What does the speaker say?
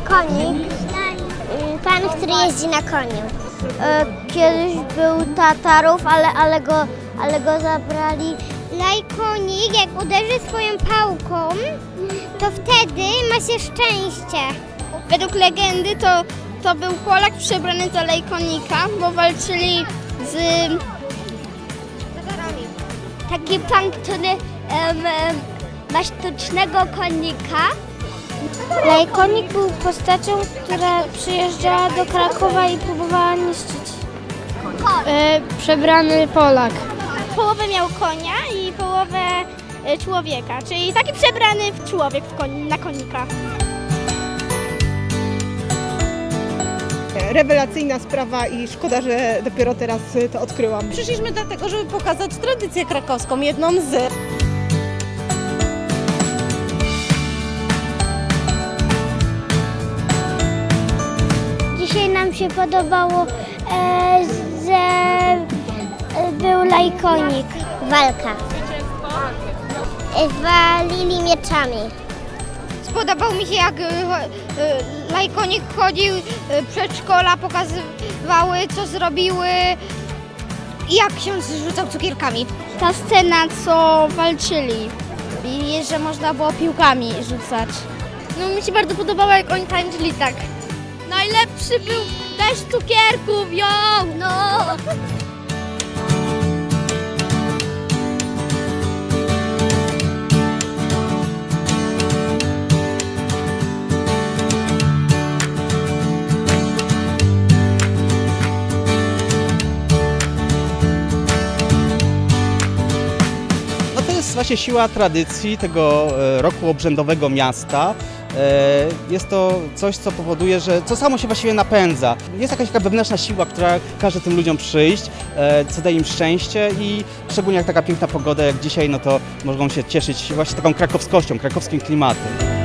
konik. Y, Pan, który jeździ na koniu. E, Kiedyś był Tatarów, ale, ale, go, ale go zabrali. Lajkonik, jak uderzy swoją pałką, to wtedy ma się szczęście. Według legendy to, to był Polak przebrany za lejkonika, bo walczyli z... Taki pan, który em, em, ma sztucznego konika. Lajkonik był postacią, która przyjeżdżała do Krakowa i próbowała niszczyć. E, przebrany Polak. Połowę miał konia i połowę e, człowieka, czyli taki przebrany człowiek w koni, na konika. Rewelacyjna sprawa i szkoda, że dopiero teraz to odkryłam. Przyszliśmy dlatego, żeby pokazać tradycję krakowską, jedną z. się podobało, e, że e, był lajkonik. Walka. E, Walili mieczami. Spodobał mi się jak e, e, lajkonik chodził, e, przedszkola pokazywały co zrobiły i jak się zrzucał cukierkami. Ta scena co walczyli i że można było piłkami rzucać. No mi się bardzo podobało jak oni tańczyli tak. Najlepszy był deszcz cukierków, jo! No! Właśnie siła tradycji tego e, roku obrzędowego miasta. E, Jest to coś, co powoduje, że co samo się właściwie napędza. Jest jakaś taka wewnętrzna siła, która każe tym ludziom przyjść, e, co daje im szczęście i szczególnie jak taka piękna pogoda jak dzisiaj, no to mogą się cieszyć właśnie taką krakowskością, krakowskim klimatem.